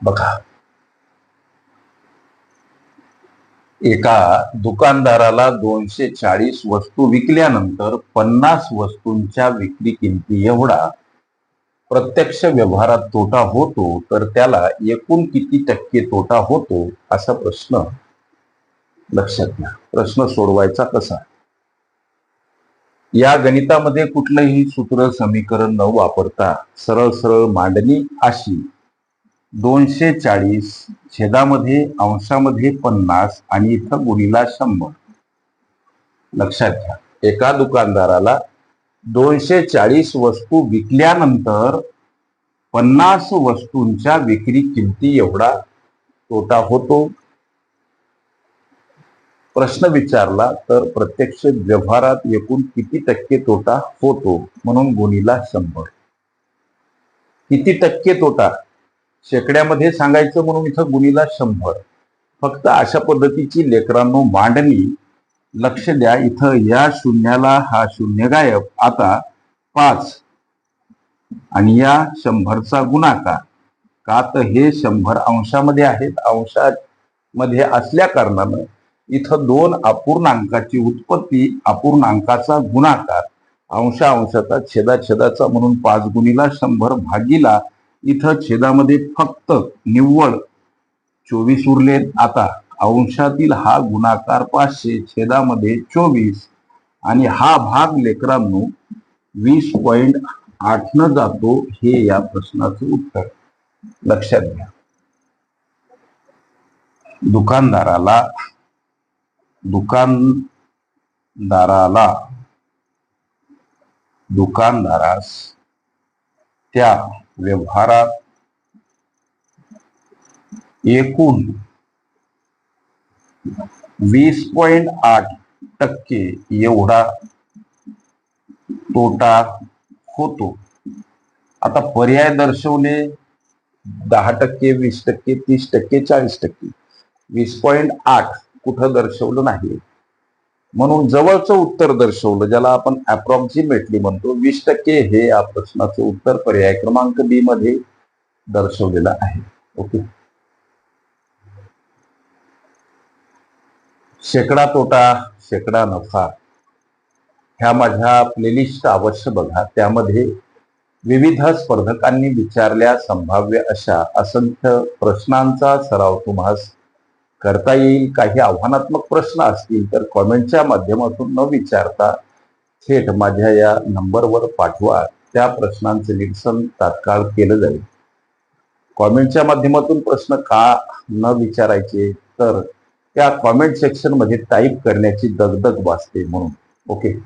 बघा. एका दुकानदाराला दोनशे चाळीस वस्तू विकल्यानंतर पन्नास वस्तूंच्या विक्री किमती एवढा. प्रत्यक्ष व्यवहारात तोटा होतो तर त्याला एकूण किती टक्के तोटा होतो असा प्रश्न लक्षात घ्या. प्रश्न सोडवायचा कसा? या गणितामध्ये कुठलंही सूत्र समीकरण न वापरता सरळ सरळ मांडणी अशी दोनशे चाळीस छेदामध्ये अंशामध्ये पन्नास आणि इथं गुणीला शंभर. लक्षात घ्या. एका दुकानदाराला दोनशे चाळीस वस्तू विकल्यानंतर पन्नास वस्तूंच्या विक्री किमती एवढा तोटा होतो? प्रश्न विचारला तर प्रत्यक्ष व्यवहारात एकूण किती टक्के तोटा होतो? म्हणून गुणीला शंभर. किती टक्के तोटा? शेकड्यामध्ये सांगायचं म्हणून इथं गुणीला शंभर. फक्त अशा पद्धतीची लेकरांनो मांडणी लक्ष द्या. इथं या शून्याला हा शून्य गायब. आता पाच. आणि या शंभरचा गुणाकार. का तर हे शंभर अंशामध्ये आहेत. अंशामध्ये असल्या कारणानं इथं दोन अपूर्णांकाची उत्पत्ती अपूर्णांकाचा गुणाकार. अंशा अंशाचा छेदाछेदाचा म्हणून पाच गुणीला शंभर भागीला इथं छेदामध्ये फक्त निव्वळ चोवीस उरलेत आता अंशातील हा गुणाकार पाचशे छेदामध्ये चोवीस आणि हा भाग लेकरांनो वीस पॉइंट आठ न जातो हे या प्रश्नाचं उत्तर. लक्षात घ्या. दुकानदाराला दुकानदाराला दुकानदारास त्या व्यवहारात एकूण वीस पॉइंट आठ टक्के एवढा तोटा होतो. आता पर्याय दर्शवले दहा टक्के वीस टक्के तीस टक्के चाळीस टक्के. वीस पॉइंट आठ कुठं दर्शवलं नाही. म्हणून जवळचं उत्तर दर्शवलं ज्याला आपण अप्रॉक्सिमेटली म्हणतो. वीस टक्के हे या प्रश्नाचं उत्तर पर्याय क्रमांक बी मध्ये दर्शवलेलं आहे. ओके. शेकडा तोटा शेकडा नफा. ह्या माझ्या प्लेलिस्ट अवश्य बघा. त्यामध्ये विविध स्पर्धकांनी विचारल्या संभाव्य अशा असंख्य प्रश्नांचा सराव तुम्हास करता येईल? काही आव्हानात्मक प्रश्न असतील तर कॉमेंटच्या माध्यमातून न विचारता थेट माझ्या या नंबरवर पाठवा. त्या प्रश्नांचे निरसन तात्काळ केलं जाईल. कॉमेंटच्या माध्यमातून प्रश्न का न विचारायचे? तर त्या कॉमेंट सेक्शनमध्ये टाईप करण्याची दगदग वाचते म्हणून. ओके?